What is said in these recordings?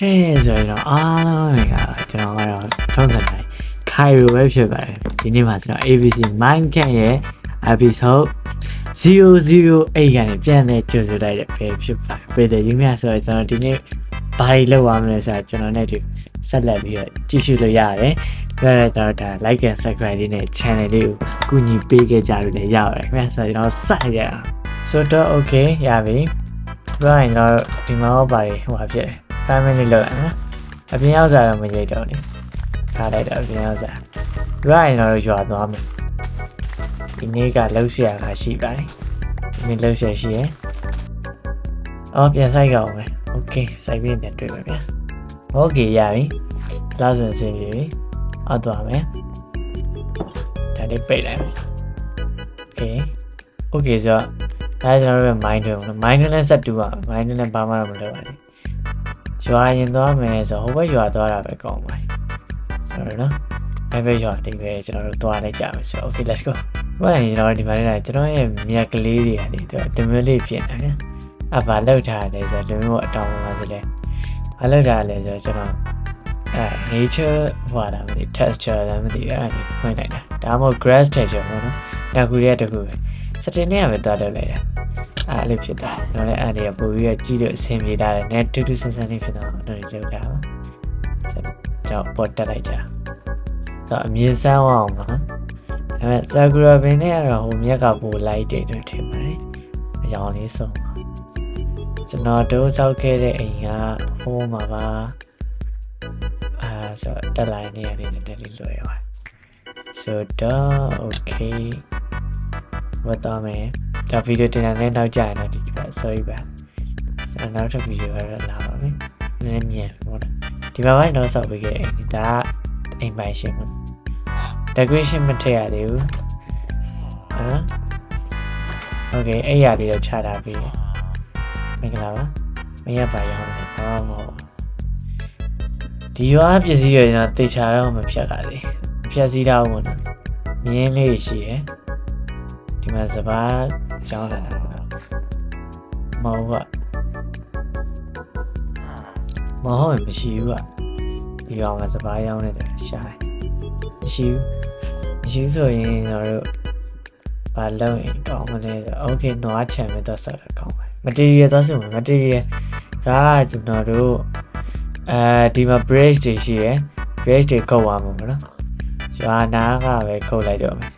ကဲဆိုရင်တော့အားလုံးပဲကကျွန်တော်ကတော့ထုံးစံတိုင်း Cairo ပဲဖြစ်ပါတယ်ဒီနေ့မှာကျွန်တော် ABC Mindcat ရဲ့ episode 008ကနေပြန်လဲကြိုဆိုလိုက်တဲ့ပဲဖြစ်ပါတယ်ပြည်တယ်ရင်းမြဆိုတော့ကျွန်တော်ဒီနေ့ဘာတွေလုပ်ရမလဲဆိုတော့ကျွန်တော်နဲ့ဒီဆက်လက်ပြီးတော့ကြည့်ရှုလို့ရတယ်ပြောရတော့ဒါ like and subscribe လေးနဲ့ channel လေးကိုကူညီပေးခဲ့ကြလို့လည်းရပါတယ်ခင်ဗျာဆိုတော့ကျွန်တော်စရအောင်ဆိုတော့ okay ရပြီပြောရင်တော့ဒီမှာတော့ပါတယ်ဟိုဟာဖြစ်တယ် 5 minute လောက်ရနော်အပြင်ရောက်စားတော့မရိတ်တော့လေထားလိုက်တော့အပြင်ရောက်စားပြောရင်တော့ရွာသွားမယ်ဒီနေ့ကလှုပ်ရှားတာရှိပါတယ်ဒီနေ့လှုပ်ရှားရှိရယ်အော်ပြန်ဆိုင်ကြအောင်မယ်โอเคစိုက်ပြီးပြန်တွေ့မယ်ဗျာโอเคရပြီလောက်စင်စင်ပြီအောက်သွားမယ်ဒါလေးပိတ်လိုက်မယ်โอเคโอเคဆိုတော့ဒါကျွန်တော်တို့ mind တွေ mind နဲ့ဆက်တူပါ mind နဲ့ဘာမှတော့မလုပ်ပါဘူး ရွာရင်သွားမယ်ဆိုတော့ဟိုဘက်ရွာသွားတာပဲကောင်းပါတယ်ဆိုတော့နော်အဲ့ဘက်ရွာတိပဲကျွန်တော်တို့သွားလိုက်ကြမယ်ဆိုတော့ okay let's go ဘာလဲကျွန်တော်ဒီမှာနေတာကျွန်တော်ရဲ့မြက်ကလေးတွေကနေသူတမလေးဖြစ်နေတယ်အဘာလောက်ထားလဲဆိုတော့လူမျိုးအတောင်ပါဆိုလဲဘာလောက်ထားလဲဆိုတော့ကျွန်တော်အဲ nature ဟိုတာမသိ texture လည်းမသိအဲ့ဒါကြီးဖွင့်လိုက်တာဒါမှမဟုတ် grass texture ပေါ့နော်ဒါကူရဲ့တကူပဲစတင်နဲ့ပဲသွားတော့လိုက်တာ အဲ့လိုဖြစ်တာတော့လည်းအဲ့ဒီကပို့ပြီးတော့ကြည့်လို့အဆင်ပြေတာလည်း net တူတူဆန်းဆန်းလေးဖြစ်တော့တော့လောက်တာပါဆက်တော့ပေါ်တက်လိုက်ကြတော့အမြင်ဆန်းအောင်ပါနော်အဲမဲ့ဇာဂရာဘင်နဲ့ကတော့ဟိုမြက်ကပိုလိုက်တယ်လို့ထင်ပါတယ်အကြောင်းလေးဆုံးပါကျွန်တော်တို့စောက်ခဲ့တဲ့အိမ်ကဟိုးမှာပါအာဆိုတော့တက်လိုက်နေရတယ်နည်းနည်းလေးလွယ်ပါဆိုတော့ okay ဝတ်တော့မယ် ဒါဗီဒီယိုတင်တာနဲ့နောက်ကြရင်တော့ဒီပါ sorry ပါဆက်နောက်တစ်ဗီဒီယိုကတော့လာပါမယ်နည်းနည်းမြန်ဟုတ်တယ်ဒီမှာပိုင်းတော့စောက်ပေးခဲ့အိမ်ဒါကအိမ်ပိုင်ရှင်ပေါ့ decoration မထည့်ရသေးဘူးဟုတ်နော် okay အဲ့ရလေးတော့ချတာပြီးမင်္ဂလာပါမရပါရအောင်ဘာမှမဟုတ်ဒီရွာပစ္စည်းတွေကျွန်တော်တေချာတော့မဖြတ်လာသေးဖြတ်စည်းတော့ဘူးနော်မြင်းလေးရှိရယ်ဒီမှာစပား ကျောင်းလာတာမဟုတ်ပါမဟုတ်ရင်မရှိဘူးကဒီကောင်ကစပားရောင်းနေတယ်ရှာတယ်မရှိဘူးမရှိဘူးဆိုရင်ကျွန်တော်တို့ဘာလုပ်ရင်ကောင်းမလဲဆိုโอเคနွားချံမဲ့တော့ဆက်တာကောင်းပါ material သွားစုံ material ကကျွန်တော်တို့အဲဒီမှာ bridge တွေရှိရယ် bridge တွေခုတ်သွားမှာပေါ့နော်ရွာနာကပဲခုတ်လိုက်တော့မယ်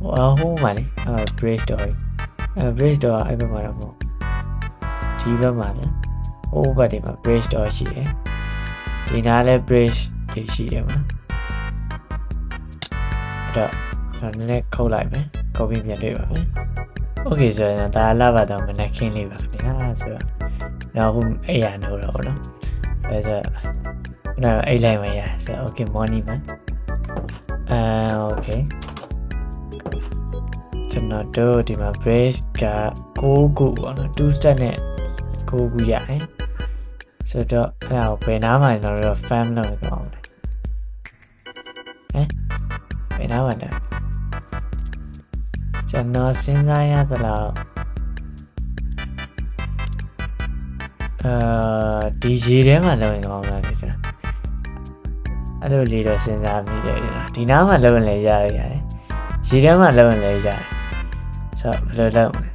ဟိုအဟိုးမှာလေအဲ bridge တော့ အဲ bridge တော့အဲ့ဘက်မှာတော့မဟုတ်ဒီဘက်မှာလေဟိုဘက်တွေမှာ bridge တော့ရှိရယ်ဒီနားလဲ bridge တွေရှိရယ်မှာအဲ့တော့ကျွန်တော်နည်းနည်းခုတ်လိုက်မယ်ခုတ်ပြီးပြန်တွေ့ပါမယ် โอเคဆိုရင်ဒါလာပါတော့မနက်ခင်းလေးပါခင်ဗျာဆိုတော့တော့ဟိုအဲ့ရနိုးတော့เนาะအဲဆိုတော့အဲ့လိုက်မရဆိုโอเค morning မှာအဲโอเค ကျွန်တော်တို့ဒီမှာ brace က6ခုပေါ့နော်2 step နဲ့6ခုရတယ်ဆိုတော့အဲ့ဒါကိုဘယ်နားမှာကျွန်တော်တို့ fam လုပ်ကြအောင်လဲဟမ်ဘယ်နားမှာလဲကျွန်တော်စဉ်းစားရသလောက်အဲဒီရေထဲမှာလုံရင်ကောင်းမှာလေကျွန်တော်အဲ့လိုလေးတော့စဉ်းစားမိတယ်ကျွန်တော်ဒီနားမှာလုံရင်လည်းရရတယ်ရေထဲမှာလုံရင်လည်းရတယ် ဆိုတော့ဘယ်လိုလုပ်မလဲ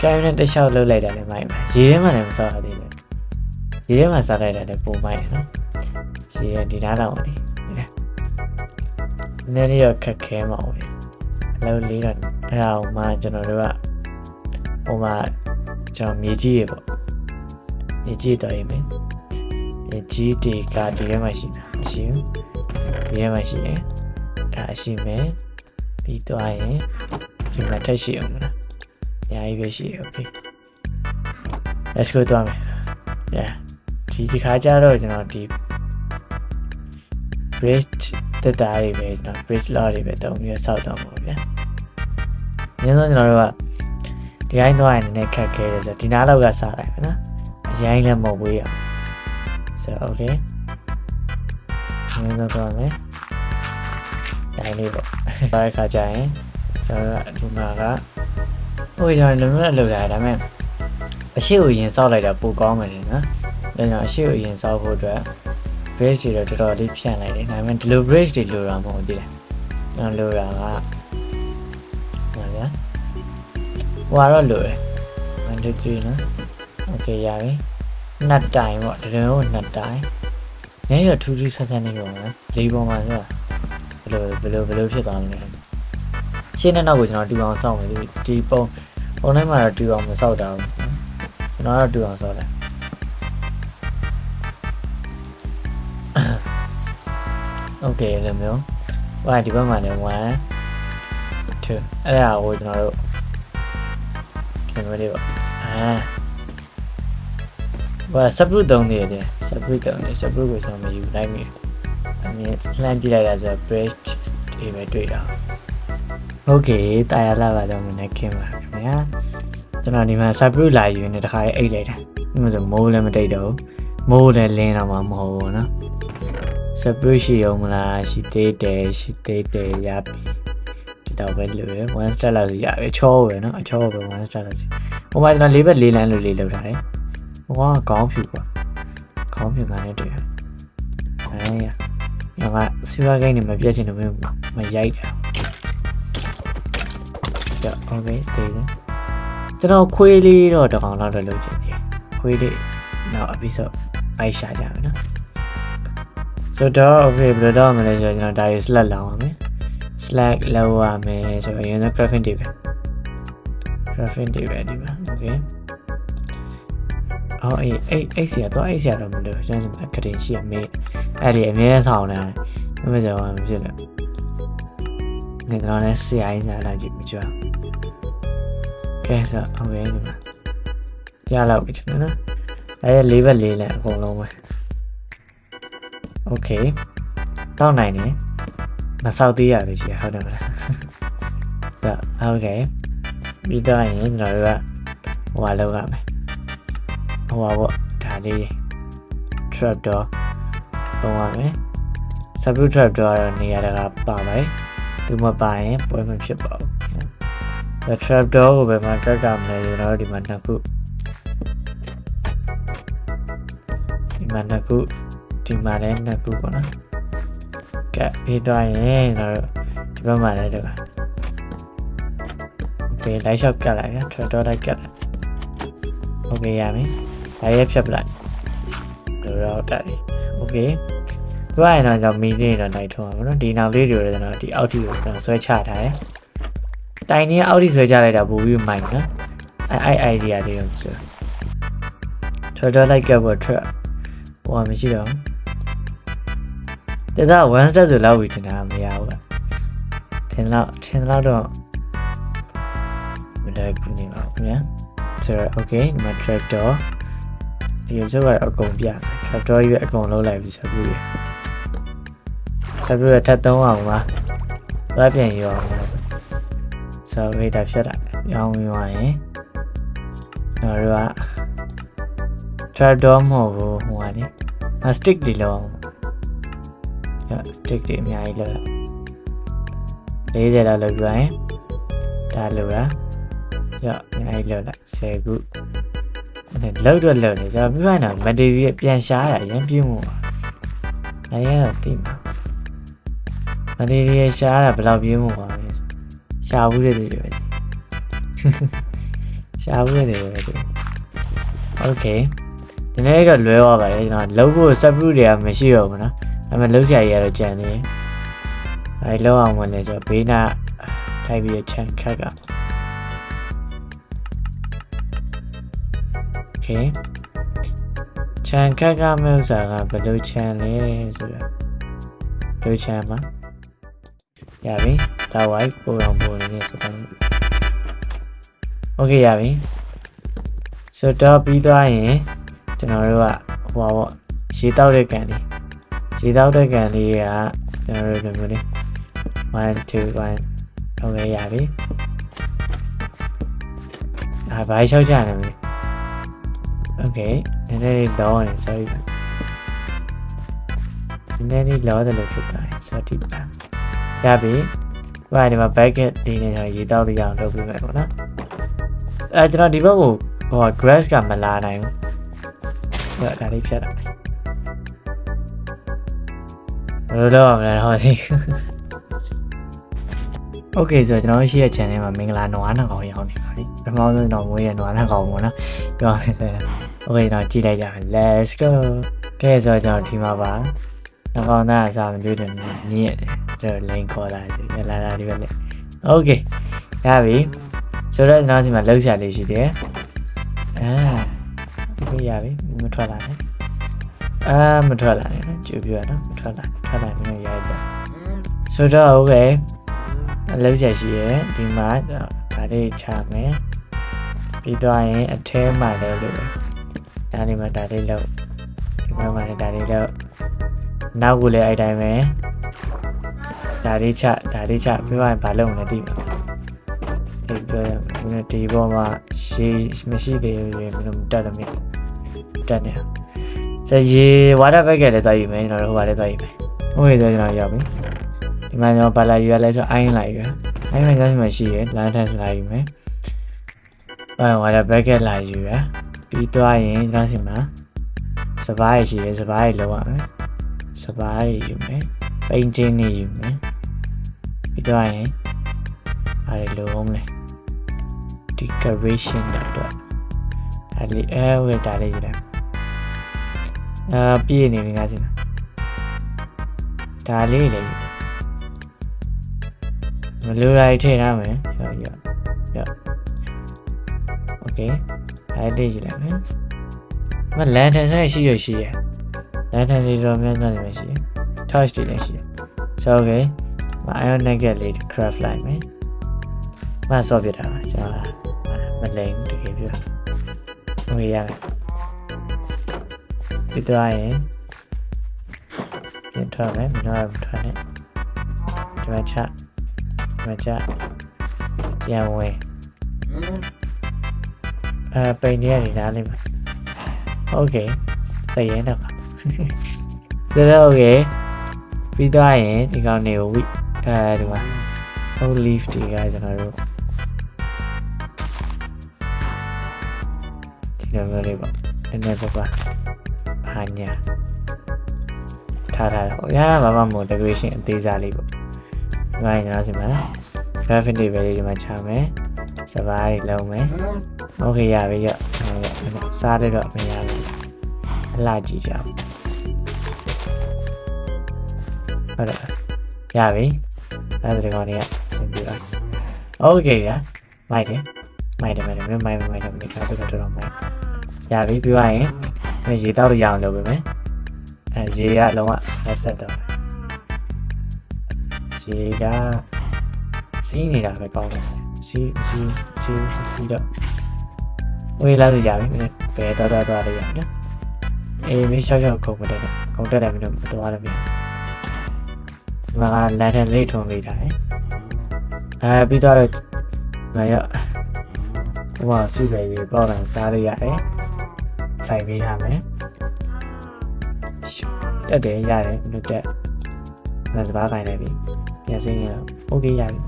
ကဲနဲ့တစ်လျှောက်လှုပ်လိုက်တာလည်းမိုက်ပါရေထဲမှာလည်းမစောက်ရသေးဘူးရေထဲမှာစားလိုက်တာလည်းပုံမိုက်ရနော်ရေထဲဒီနားလောက်ပါလေနည်းနည်းတော့ခက်ခဲမှာပဲအလုပ်လေးတော့အဲ့ဒါကိုမှကျွန်တော်တို့ကဟိုမှာကျွန်တော်မြေကြီးတွေပေါ့မြေကြီးတော်ရင်မယ်မြေကြီးတွေကဒီထဲမှာရှိတာမရှိဘူးဒီထဲမှာရှိတယ်ဒါရှိမယ်ပြီးသွားရင် ဒီမှာထက်ရှိအောင်မလားအများကြီးပဲရှိတယ် okay let's go သွားမယ် yeah ဒီဒီခါကျတော့ကျွန်တော်ဒီ bridge တက်တာတွေပဲကျွန်တော် bridge law တွေပဲတုံးပြီးဆောက်တော့မှာဗျာအရင်ဆုံးကျွန်တော်တို့ကဒီတိုင်းသွားရင်လည်းနည်းခက်ခဲတယ်ဆိုတော့ဒီနားလောက်ကစားလိုက်မယ်နော်အရင်လည်းမဟုတ်ဘူးရအောင်ဆိုတော့ okay အရင်ဆုံးသွားမယ်တိုင်းလေးပေါ့ဒါခါကျရင် ကျွန်တော်တို့ကဒီမှာကဟိုကျွန်တော်လုံးဝလောက်လာဒါပေမဲ့အရှိကိုရင်ဆောက်လိုက်တာပိုကောင်းမယ်နော်ဒါကြောင့်အရှိကိုအရင်စောက်ဖို့အတွက် bridge တွေတော့တော်တော်လေးဖြန့်လိုက်တယ်ဒါပေမဲ့ဒီလို bridge တွေလိုတာမဟုတ်သေးတယ်ကျွန်တော်လိုတာကဟောဗျာဟိုကတော့လိုတယ်1 2 3နော် okay ရပြီနှစ်တိုင်ပေါ့တကယ်ကိုနှစ်တိုင်နည်းရထူးထူးဆန်းဆန်းနေပေါ့နော်လေးပေါ်မှာဆိုဘယ်လိုဘယ်လိုဘယ်လိုဖြစ်သွားလဲ ရှင်းတဲ့နောက်ကိုကျွန်တော်တူအောင်စောင့်မယ်ဒီဒီပုံပုံတိုင်းမှာတော့တူအောင်မစောက်တာဘူးကျွန်တော်ကတော့တူအောင်စောက်တယ် okay လိုမျိုးဟိုဒီဘက်မှာလည်း1 2အဲ့ဒါကိုကျွန်တော်တို့ကျွန်တော်တို့အာဘာ separate တုံးနေတယ် separate တုံးနေ separate ကိုကျွန်တော်မယူလိုက်မိအမြင်လှမ်းကြည့်လိုက်တာဆို bridge ဒီပဲတွေ့တာ okay တာယာလာကတော့မနေ့ခင်ပါခင်ဗျာကျွန်တော်ဒီမှာ separate လာယူနေတခါအိတ်လိုက်တာဒီမှာဆိုမိုးလည်းမတိတ်တော့မိုးလည်းလင်းတော့မှမဟုတ်ဘူးเนาะ separate ရှိအောင်မလားရှိသေးတယ်ရှိသေးတယ်ရပြီဒီတော့ပဲလို့ရ1 star လောက်စီရပြီချောပဲเนาะအချောပဲ1 star လောက်စီဟိုမှာကျွန်တော်လေးဘက်လေးလမ်းလို့လေးလောက်ထားတယ်ဟိုကခေါင်းဖြူပေါ့ခေါင်းဖြူကလည်းတွေ့ရအဲရငါကစီဝါဂိမ်းနေမပြတ်ချင်လို့မရိုက်တာ ကြောက် okay တည်တယ်ကျွန်တော်ခွေးလေးတော့တကောင်လောက်တော့လုပ်ချင်တယ်ခွေးလေးနောက် episode ပိုက်ရှာကြမယ်နော်ဆိုတော့ okay ဘယ်လိုတော့မလဲဆိုတော့ကျွန်တော်ဒါရီ slack လောင်းပါမယ် slack လောက်ရမယ်ဆိုတော့ရင်း graphic တွေပဲ graphic တွေပဲဒီမှာ okay အော်အေးအေးအေးဆရာတော့အေးဆရာတော့မလို့ကျွန်တော်ကတင်ရှိရမေးအဲ့ဒီအမြဲဆောင်နေတယ်ဘယ်မှာကြောင်မဖြစ်လဲ နေတော့လည်းဆရာကြီးစားလိုက်ကြည့်မကြွကဲဆို okay ဒီမှာရလောက်ပြီကျွန်တော်နော်အဲ့လေးဘက်လေးလည်းအကုန်လုံးပဲ โอเคတောက်နိုင်တယ်မဆောက်သေးရပဲရှိရဟုတ်တယ်မလားဆိုတော့โอเคပြီးတော့ရင်ကျွန်တော်တို့ကဟိုဟာလောက်ရမယ်ဟိုဟာပေါ့ဒါလေး trap door သုံးရမယ် subroot trap door ကတော့နေရာတကာပါပါတယ် သူမပါရင်ပွဲမဖြစ်ပါဘူးဒါ trap door ကိုပဲမှာကက်ကမလဲကျွန်တော်တို့ဒီမှာနှစ်ခုဒီမှာနှစ်ခု ဒီမှာလည်းနှစ်ခုပေါ့နော်ကဲပြီးသွားရင်တော့ဒီဘက်မှာလည်းတော့โอเคလိုက်လျှောက်ကတ်လိုက်ဗျာ tractor လိုက်ကတ်လိုက်โอเคရပြီဒါရဲဖြတ်ပလိုက်တို့တော့တက်ပြီโอเค သူကရင်တော့ကျွန်တော်မီလေးတော့နိုင်ထုံးပါဘောနော်ဒီနောက်လေးတွေတော့ကျွန်တော်ဒီအောက်ထိကိုကျွန်တော်ဆွဲချထားတယ်တိုင်နေအောက်ထိဆွဲချလိုက်တာပို့ပြီးမိုင်နော်အဲအဲ idea လေးကိုဆို tractor လိုက်ကတ်ဖို့ track ဟိုမရှိတော့ဘူးဒါက1 step ဆိုလောက်ပြီထင်တာမရဘူးကထင်တော့ထင်တော့တော့မလဲကူနေပါဘူးညာဆိုတော့ okay ဒီမှာ tractor ဒီလိုဆိုတော့အကုန်ပြ tractor ကြီးပဲအကုန်လုံးလိုက်ပြီဆက်ပြီး ဆက်ပြီးထပ်သုံးအောင်ပါဘာပြန်ရောအောင်လဲဆိုတော့ wait ဖြတ်လိုက်ရောင်းပြီးသွားရင်တော့တို့က trapdoor မဟုတ်ဘူးဟိုဟာလေအ stick တွေလောက်အောင်ရ stick တွေအများကြီးလောက်40လောက်လောက်ပြရင်ဒါလောက်တာရအများကြီးလောက်လိုက်10ခုအဲ့လောက်တော့လောက်နေကျွန်တော်ပြပိုင်းတော့ material ပြန်ရှားရရန်ပြင်းမှုပါအဲ့ရတော့တိမှာ material ရှားတာဘယ်လောက်ပြင်းမှုပါလဲရှားဘူးတဲ့တွေပဲရှားဘူးတဲ့တွေပဲ okay ဒီနေ့တော့လွဲသွားပါလေကျွန်တော်လုံးဖို့ subroot တွေကမရှိတော့ဘူးเนาะဒါပေမဲ့လုံးစရာကြီးကတော့ကြံနေတယ်အဲလုံးအောင်ဝင်လဲဆိုတော့ဘေးနာထိုက်ပြီးချန်ခက်က okay ချန်ခက်ကမဲ့ဥစ္စာကဘယ်လိုချန်လဲဆိုတော့ဘယ်လိုချန်မှာ ရပြီဒါဝိုက်ပို့အောင်ပို့နေစတဲ့ okay ရပြီဆိုတော့ပြီးသွားရင်ကျွန်တော်တို့ကဟိုပါပေါ့ရေတောက်တဲ့ကန်လေးရေတောက်တဲ့ကန်လေးကကျွန်တော်တို့လိုမျိုးလေး1 2 1ဟုတ်ကဲ့ရပြီအာဘာလျှောက်ကြနေမလဲ Okay နည်းနည်းလေးလောနေ sorry နည်းနည်းလေးလောတယ်လို့ဖြစ်သွားတယ် sorry ပါ ရပြီဘာဒီမှာ bucket ဒီနေရာရေတောက်လေးအောင်လုပ်ပေးမယ်ပေါ့နော်အဲကျွန်တော်ဒီဘက်ကိုဟို grass ကမလာနိုင်ဘူးဒါဒါလေးဖြတ်လိုက်ဘယ်လိုလုပ်အောင်လဲဟောဒီ Okay ဆိုတော့ကျွန်တော်ရှိတဲ့ channel မှာမင်္ဂလာနွားနှကောင်ရောက်နေပါပြီပထမဆုံးတော့မွေးရနွားနှကောင်ပေါ့နော်ပြောရမယ်ဆိုရင် Okay တော့ကြည့်လိုက်ကြမယ် Let's go ကဲဆိုတော့ကျွန်တော်ဒီမှာပါနှကောင်သားအစားမတွေ့တယ်ညည့်တယ်ကျွန် တော် link ခေါ်လာစီလာလာဒီပဲလေ Okay ရပြီဆိုတော့ကျွန်တော်ဒီမှာလောက်ချလေးရှိတယ်အာဒီရပြီမထွက်လာနဲ့အာမထွက်လာနဲ့နော်ကြည့်ပြရနော်မထွက်လာထွက်လာနေရိုက်တယ်ဆိုတော့ Okay အလောက်ချက်ရှိရယ်ဒီမှာဒါလေးချမယ်ပြီးတော့ရင်အထဲမှာလည်းလို့ဒါလေးမှာဒါလေးလောက်ဒီမှာမှာလည်းဒါလေးလောက်နောက်ကလည်းအဲ့တိုင်းပဲ ဒါလေးချဒါလေးချပြီးတော့ရင်ဘာလုပ်မလဲသိမှာဒီပြောရမယ်ဒီပေါ်မှာရှေးမရှိသေးဘူးရေမလို့တက်လို့မရတက်နေစရေဝါတာဘက်ကလည်းသွားယူမယ်ကျွန်တော်တို့ဟိုဘာလည်းသွားယူမယ်ဟုတ်ပြီဆိုကျွန်တော်ရောက်ပြီဒီမှာကျွန်တော်ဘာလာယူရလဲဆိုအိုင်းလိုက်ရအိုင်းလိုက်ကမှရှိရလမ်းထက်စလာယူမယ်ဘာဝါတာဘက်ကလာယူရပြီးသွားရင်ကျွန်တော်စီမှာစပားရရှိရစပားရလောက်ရမယ်စပားရယူမယ်ပိန်ချင်းနေယူမယ် ပြီးတော့ရင်အားရလိုအောင်လေ decoration တော့တော့အဲ့လေအဲဝယ်တာလေးကြည့်လားအာပြည့်နေပြီငါစင်ဒါလေးလေမလိုလိုက်ထည့်ထားမယ်ရောရောရော okay အဲ့လေးကြည့်လားမယ်မလန်တန်ဆိုင်ရှိရရှိရလန်တန်တွေတော့များများနေမှာရှိရ touch တွေလည်းရှိရ so okay iron nugget လေး craft လိုက်မယ်မဆော့ပြတာပါကျွန်တော်မလိမ်တကယ်ပြောဟိုရတယ်ဒီတော့ရင်ပြန်ထွက်မယ်မင်းတို့ထွက်နေဒီမှာချဒီမှာချပြန်ဝင်အဲပိန်နေရနေတာလေးမှာโอเคသိရင်တော့ပါဒါတော့โอเคပြီးတော့ရင်ဒီကောင်နေကိုဝိ အဲဒီမှာ no leaf တွေကကျွန်တော်တို့ဒီလိုမျိုးလေးပေါ့နည်းနည်းပါပါဘာညာထားထားတော့ရတာဘာမှမဟုတ် decoration အသေးစားလေးပေါ့ဒီမှာကျွန်တော်စီမှာ graphic တွေပဲလေးဒီမှာချမယ်စပါးတွေလုံးမယ်โอเคရပြီရစားတဲ့တော့မရဘူးအလှကြည့်ကြအောင်ဟုတ်တယ်ရပြီ အဲ့ဒါဒီကောင်တွေကဆင်ပြေပါโอเคရမိုက်တယ်မိုက်တယ်မိုက်တယ်မိုက်မိုက်မိုက်တယ်မိုက်တယ်တော်တော်မိုက်ရပြီပြီးသွားရင်ရေတောက်ရအောင်လုပ်ပေးမယ်အဲရေကလုံးဝလက်ဆက်တော့ရေကစီးနေတာပဲကောင်းတယ်စီးစီးစီးစီးတော့ဝေးလာလို့ရပြီဘယ်တော့တော့တော့ရရနော်အေးမင်းရှောက်ရှောက်ခုံမတက်နဲ့ခုံတက်တယ်မင်းတို့မတော်ရဘူး ဒီမှာလန်တန်လေးထုံပေးထားတယ်အဲပြီးတော့မရဟိုကစုပဲရေပေါ့တာစားရရတယ်ဆိုင်ပေးထားမယ်တက်တယ်ရတယ်ဘယ်လိုတက်မစပါးခိုင်းနေပြီပြန်စင်းရတော့โอเคရပြီ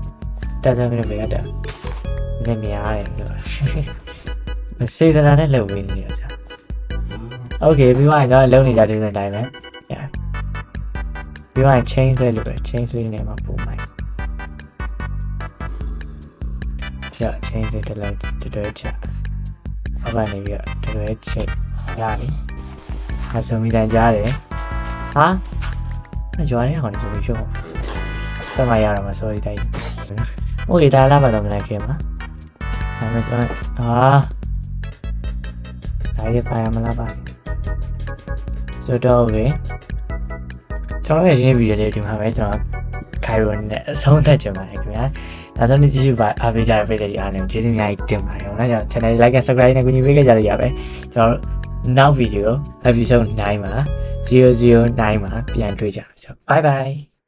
တက်စမ်းပြီးတော့ရတက်လည်းများတယ်လို့မစေတနာနဲ့လုပ်ဝေးနေရစားโอเคပြီးမှကျွန်တော်လုံနေကြတဲ့တိုင်းပဲရ ပြီးမှ change လေးလုပ်ပဲ change လေးနဲ့မှာပုံမိုင်းပြ change လေးတစ်လုံးတစ်တွဲချအောက်ကနေပြီးတော့တစ်တွဲချိန်ရပြီအဆုံမိတန်ကြားတယ်ဟာအကြွားနေအောင်ဆိုပြီးရှုံးဆက်မရတော့မ sorry တိုက်โอเคဒါလာမှတော့မလိုက်ခင်ပါဒါမှကျွန်တော်ဟာဒါရပါရမလားပါဆိုတော့ပဲ ကျွန်တော်ရဲ့ဒီနေ့ဗီဒီယိုလေးဒီမှာပဲကျွန်တော်ခိုင်ရွန်နဲ့အဆုံးသတ်ကြပါမယ်ခင်ဗျာဒါဆိုရင်ကြည့်ရှုပါအားပေးကြတဲ့ပရိသတ်ကြီးအားလုံးကျေးဇူးအများကြီးတင်ပါတယ်။ဒါကြောင့် channel like and subscribe နဲ့ကူညီပေးကြကြရပါမယ်။ကျွန်တော်နောက်ဗီဒီယို episode 9မှာ009မှာပြန်တွေ့ကြပါမယ်။ Bye bye